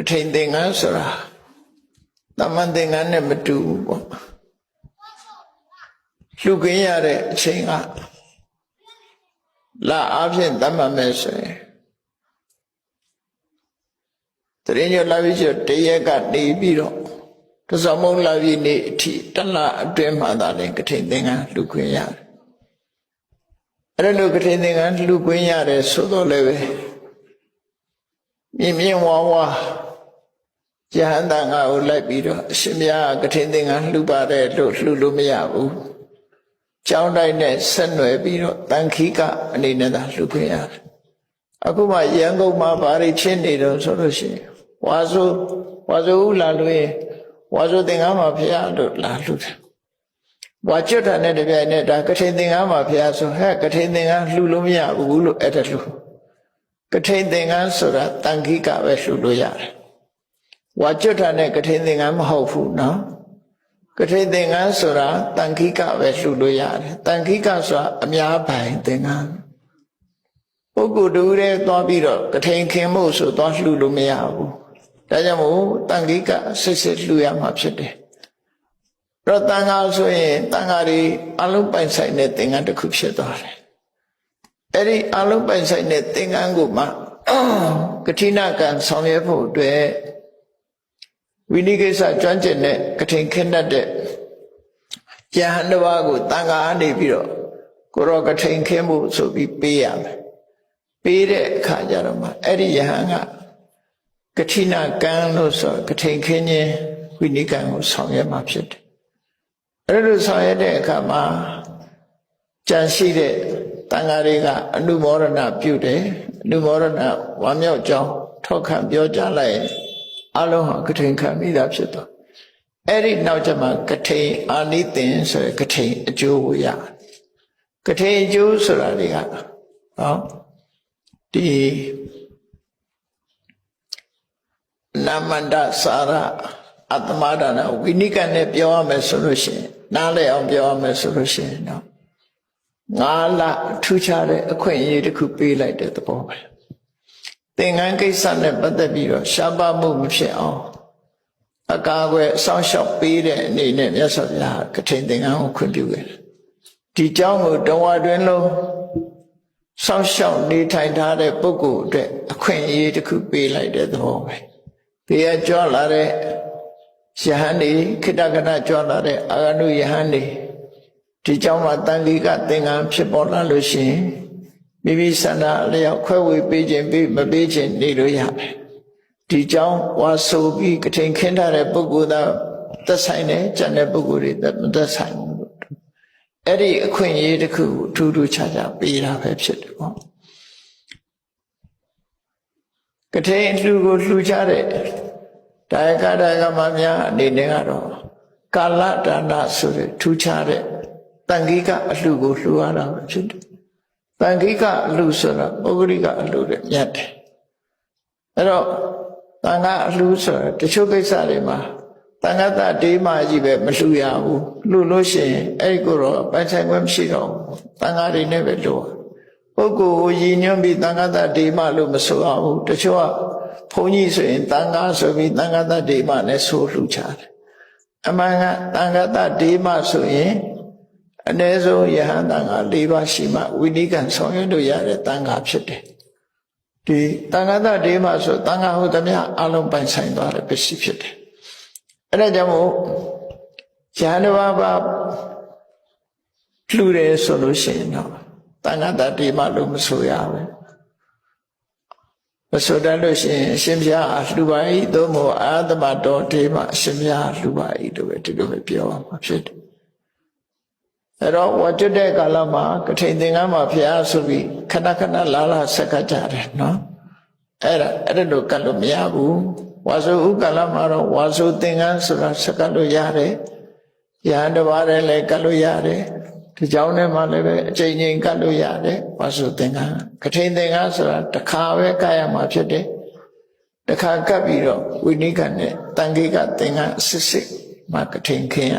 ကထိန်သင်္ကန်းဆိုတာတမန်သင်္ကန်းနဲ့မတူဘူးပေါ့လှူခင်းရတဲ့အချိန်ကလာအားဖြင့်တတ်မှတ်မယ်ဆိုရင်တရင်ကျော်လာပြီးကျော်တရက်ကနေပြီးတော့တစောင်းမုံလာပြီးနေအထိတလအတွင်းမှသာလည်းကထိန်သင်္ကန်းလှူခွင့်ရတယ်အဲ့လိုကထိန်သင်္ကန်းလှူခွင့်ရတယ်ဆိုတော့လည်းပဲမြင်မြင်ဝါဝါ ယဟန်တန်ကကိုလိုက်ပြီးတော့အရှင်မြတ်ကထိန်သင်္ကန်းလှူပါတယ်လို့လှူလို့မရဘူးကျောင်းတိုင်းနဲ့ဆက်နွယ်ပြီးတော့တန်ခိကအနေနဲ့သာလှူခွင့်ရတယ်အခုမှရန်ကုန်မှာဘာတွေဖြစ်နေတော့ဆိုလို့ရှိရင်ဝါဆိုဝါဆိုဦးလာလို့ရင်ဝါဆိုသင်္ကန်းမှာဖရာလို့လာလှူတယ်ဝါကျွတ်တာနဲ့တပြိုင်နက်ဒါကထိန်သင်္ကန်းမှာဖရာဆိုဟဲ့ကထိန်သင်္ကန်းလှူလို့မရဘူးလို့အဲ့ဒါလှူကထိန်သင်္ကန်းဆိုတာတန်ခိကပဲလှူလို့ရတယ် ဝါကျွတ်တာနဲ့ကထိန်သင်္ကန်းမဟုတ်ဘူးနော်ကထိန်သင်္ကန်းဆိုတာတန်ခိကပဲလှူလို့ရတယ်တန်ခိကဆိုတာအများပိုင်သင်္ကန်းပုဂ္ဂိုလ်တူတဲ့သွားပြီးတော့ကထိန်ခင်ဖို့ဆိုသွားလှူလို့မရဘူးဒါကြောင့်မို့တန်ခိကစစ်စစ်လှူရမှာဖြစ်တယ်တော့တန်ခါဆိုရင်တန်ခါတွေအလုံးပိုင်ဆိုင်တဲ့သင်္ကန်းတစ်ခုဖြစ်သွားတယ်အဲ့ဒီအလုံးပိုင်ဆိုင်တဲ့သင်္ကန်းကိုမှကတိနာကံဆောင်ရွက်ဖို့အတွက် ဝိနိကိစ္စကျွမ်းကျင်တဲ့ကထိန်ခင်းတတ်တဲ့ယဟန်တစ်ပါးကိုတန်ခါအနေပြီးတော့ကိုရောကထိန်ခင်းဖို့ဆိုပြီးပေးရမယ်ပေးတဲ့အခါကျတော့မှအဲ့ဒီယဟန်ကကတိနာကံလို့ဆိုကထိန်ခင်းခြင်းဝိနိကံကိုဆောင်ရွက်မှာဖြစ်တယ်အဲ့လိုဆောင်ရွက်တဲ့အခါမှာကြံရှိတဲ့တန်ဃာတွေကအနုမောဒနာပြုတယ်အနုမောဒနာဝမ်းမြောက်ကြောင်းထောက်ခံပြောကြားလိုက်ရင် အလုံးဟာကထိန်ခံမိတာဖြစ်တော့အဲ့ဒီနောက်ကျမှကထိန်အာနိသင်ဆိုရယ်ကထိန်အကျိုးကိုရကထိန်အကျိုးဆိုတာတွေကဟောဒီနာမန္တစာရအတ္တမဒါနဝိနိကနဲ့ပြောရမယ်ဆိုလို့ရှိရင်နားလည်အောင်ပြောရမယ်ဆိုလို့ရှိရင်တော့ငါးလထူးခြားတဲ့အခွင့်အရေးတစ်ခုပေးလိုက်တဲ့သဘောပဲ သင်္ကန်းကိစ္စနဲ့ပတ်သက်ပြီးတော့ရှားပါမှုမဖြစ်အောင်အကာအကွယ်အဆောင်ရှောက်ပေးတဲ့အနေနဲ့မြတ်စွာဘုရားကထိန်သင်္ကန်းကိုခွင့်ပြုခဲ့တယ်ဒီเจ้าကိုတဝါတွင်လုံးစောင့်ရှောက်နေထိုင်ထားတဲ့ပုဂ္ဂိုလ်အတွက်အခွင့်အရေးတစ်ခုပေးလိုက်တဲ့သဘောပဲဘေးကကြွလာတဲ့ယဟန်နေခိတကနကြွလာတဲ့အာဂနုယဟန်နေဒီเจ้าမှာတန်ခိကသင်္ကန်းဖြစ်ပေါ်လာလို့ရှိရင် မိမိဆန္ဒလျောက်ခွဲဝေပေးခြင်းပေးမပေးခြင်းနေလို့ရတယ်ဒီကြောင့်ဝါဆိုပြီးကထိန်ခင်းထားတဲ့ပုဂ္ဂိုလ်သားသက်ဆိုင်တယ်ကျန်တဲ့ပုဂ္ဂိုလ်တွေသက်ဆိုင်ဘူးလို့အဲ့ဒီအခွင့်အရေးတစ်ခုထူးထူးခြားခြားပေးတာပဲဖြစ်တယ်ပေါ့ကထိန်လူကိုလှူကြတဲ့ဒါယကဒါယကမများအနေနဲ့ကတော့ကာလဒါနဆိုတဲ့ထူးခြားတဲ့တန်ခိကအလှူကိုလှူရတာပဲဖြစ်တယ် တန်ခိကအလှဆိုတာပုဂ္ဂလိကအလှတဲ့မြတ်တယ်။အဲ့တော့တန်ခါအလှဆိုတာတချို့ကိစ္စတွေမှာတန်ခါတတေးမှကြီးပဲမလှူရဘူး။လှူလို့ရှိရင်အဲ့ဒီကိုတော့ပိုင်ဆိုင်ခွင့်မရှိတော့ဘူး။တန်ခါတွေနဲ့ပဲလှူပုဂ္ဂိုလ်ကိုရည်ညွှန်းပြီးတန်ခါတတေးမှလို့မဆိုရဘူး။တချို့ကဘုန်းကြီးဆိုရင်တန်ခါဆိုပြီးတန်ခါတတေးမှနဲ့ဆိုလှူချတယ်အမှန်ကတန်ခါတတေးမှဆိုရင် အ ਨੇ ဆုံးယဟန်တန်ခါ၄ပါးရှိမှဝိနိကံဆောင်ရွက်လို့ရတဲ့တန်ခါဖြစ်တယ်ဒီတန်ခါတတေးမှဆိုတန်ခါဟုတ်သမျှအလုံးပိုင်ဆိုင်သွားတဲ့ပစ္စည်းဖြစ်တယ်အဲ့ဒါကြောင့်မို့ယဟန်တစ်ပါးပါလှူတယ်ဆိုလို့ရှိရင်တော့တန်ခါတတေးမှလို့မဆိုရဘူးမဆိုတတ်လို့ရှိရင်အရှင်ဘုရားလှူပါ၏သို့မဟုတ်အာသမတော်တေးမှအရှင်ဘုရားလှူပါ၏လို့ပဲဒီလိုပဲပြောရမှာဖြစ်တယ် အဲ့တော့ဝတ်တဲ့ကာလမှာကထိန်သင်္ကန်းမှာဘုရားဆိုပြီးခဏခဏလာလာဆက်ကကြတယ်နော်အဲ့ဒါအဲ့ဒါလို့ကတ်လို့မရဘူးဝါဆိုဥကာလမှာတော့ဝါဆိုသင်္ကန်းဆိုတာဆက်ကလို့ရတယ်ရဟန်းတစ်ပါးလည်းလည်းကတ်လို့ရတယ်ဒီကြောင်းထဲမှာလည်းပဲအချိန်ချင်းကတ်လို့ရတယ်ဝါဆိုသင်္ကန်းကထိန်သင်္ကန်းဆိုတာတစ်ခါပဲကတ်ရမှာဖြစ်တယ်တစ်ခါကတ်ပြီးတော့ဝိနိကနဲ့တန်ခိကသင်္ကန်းအစစ်စစ်မှကထိန်ခင်းရ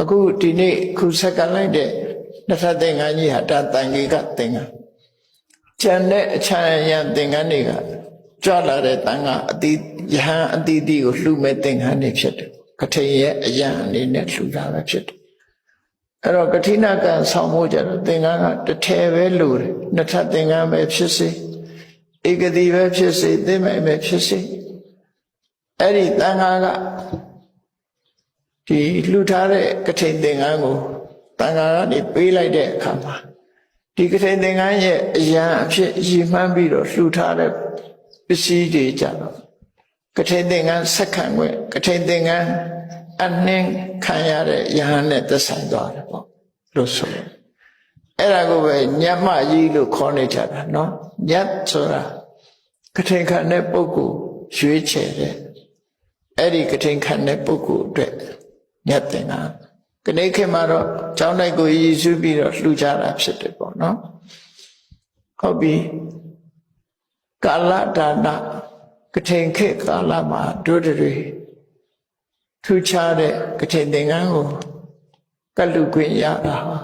အခုဒီနေ့ခုဆက်ကလိုက်တဲ့နှစ်ထပ်သင်္ကန်းကြီးဟာဒါတန်ခိကသင်္ကန်းကျန်တဲ့အချမ်းရံသင်္ကန်းတွေကကြွလာတဲ့တန်ခါအတိယဟန်အတိတိကိုလှူမဲ့သင်္ကန်းတွေဖြစ်တယ်ကထိန်ရဲ့အယံအနေနဲ့လှူတာပဲဖြစ်တယ်အဲ့တော့ကတိနာကံဆောင်ဖို့ကြတော့သင်္ကန်းကတစ်ထည်ပဲလှူတယ်နှစ်ထပ်သင်္ကန်းပဲဖြစ်စေဧကတိပဲဖြစ်စေသိမ့်မဲ့ပဲဖြစ်စေအဲ့ဒီတန်ခါက ဒီလှူထားတဲ့ကထိန်သင်္ကန်းကိုတန်ခါကနေပေးလိုက်တဲ့အခါမှာဒီကထိန်သင်္ကန်းရဲ့အယံအဖြစ်ရည်မှန်းပြီးတော့လှူထားတဲ့ပစ္စည်းတွေကြတော့ကထိန်သင်္ကန်းဆက်ခံွယ်ကထိန်သင်္ကန်းအနှင်းခံရတဲ့ယဟန်နဲ့သက်ဆိုင်သွားတယ်ပေါ့လို့ဆိုတယ်အဲ့ဒါကိုပဲညမကြီးလို့ခေါ်နေကြတာနော်ညတ်ဆိုတာကထိန်ခံတဲ့ပုဂ္ဂိုလ်ရွေးချယ်တဲ့အဲ့ဒီကထိန်ခံတဲ့ပုဂ္ဂိုလ်အတွက် ညတ်သင်္ကန်းကနေ့ခေတ်မှာတော့ကျောင်းတိုက်ကိုရည်စူးပြီးတော့လှူကြတာဖြစ်တယ်ပေါ့နော်ဟုတ်ပြီကာလဒါနကထိန်ခေတ်ကာလမှာတို့တွေထူးခြားတဲ့ကထိန်သင်္ကန်းကိုကတ်လူခွင့်ရတာဟာ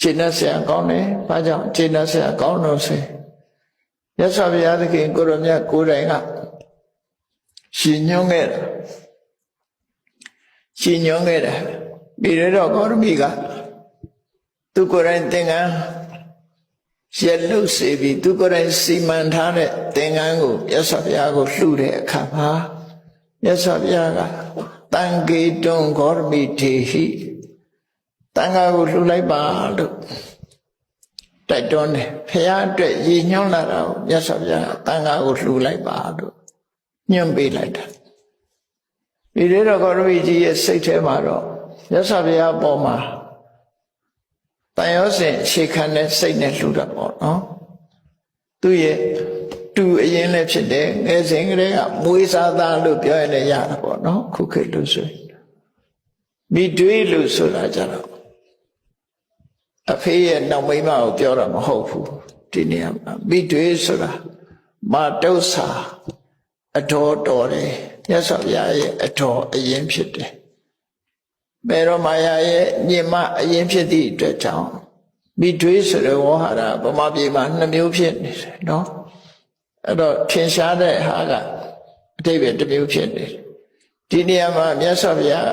ခြေနဲ့ဆရာကောင်းတယ်။ဘာကြောင့်ခြေနဲ့ဆရာကောင်းလို့ဆိုရင်မြတ်စွာဘုရားသခင်ကိုရမြတ်ကိုယ်တိုင်ကရှင်ညွှန်းခဲ့တာ ရှင်ညွှန်းခဲ့တာဒီရတော့ကောရမီကသူကိုယ်တိုင်သင်္ကန်းရက်လုတ်စေပြီးသူကိုယ်တိုင်စီမံထားတဲ့သင်္ကန်းကိုမြတ်စွာဘုရားကိုလှူတဲ့အခါမှာမြတ်စွာဘုရားကတံကေတွန်ဂေါရမီထေဟိတန်ခါကိုလှူလိုက်ပါလို့တိုက်တွန်းတယ်ဖះအတွက်ရည်ညွှန်းလာတာကိုမြတ်စွာဘုရားတန်ခါကိုလှူလိုက်ပါလို့ညွှန်ပေးလိုက်တာ ဒီရေတော်ဂေါရမီကြီးရဲ့စိတ်ထဲမှာတော့မြတ်စွာဘုရားအပေါ်မှာတန်ရောစင်ရှေခံတဲ့စိတ်နဲ့လှူတာပေါ့နော်သူရဲ့တူအရင်လည်းဖြစ်တယ်ငယ်စဉ်ကတည်းကမွေးစားသားလို့ပြောရင်လည်းရတာပေါ့နော်ခုခေတ်လို့ဆိုရင်မိတွေးလို့ဆိုတာကြတော့အဖေရဲ့နောက်မိမကိုပြောတာမဟုတ်ဘူးဒီနေရာမှာမိတွေးဆိုတာမာတု္ဆာအတော်တော်တယ် မြတ်စွာဘုရားရဲ့အတော်အရင်ဖြစ်တယ်မေရောမာယာရဲ့ညင်မအရင်ဖြစ်သည့်အတွက်ကြောင့်မိတွေးဆိုတဲ့ဝဟရဗမာပြည်မှာနှစ်မျိုးဖြစ်နေတယ်နော်အဲ့တော့ထင်ရှားတဲ့ဟာကအတိတ်ပဲတစ်မျိုးဖြစ်နေတယ်ဒီနေရာမှာမြတ်စွာဘုရား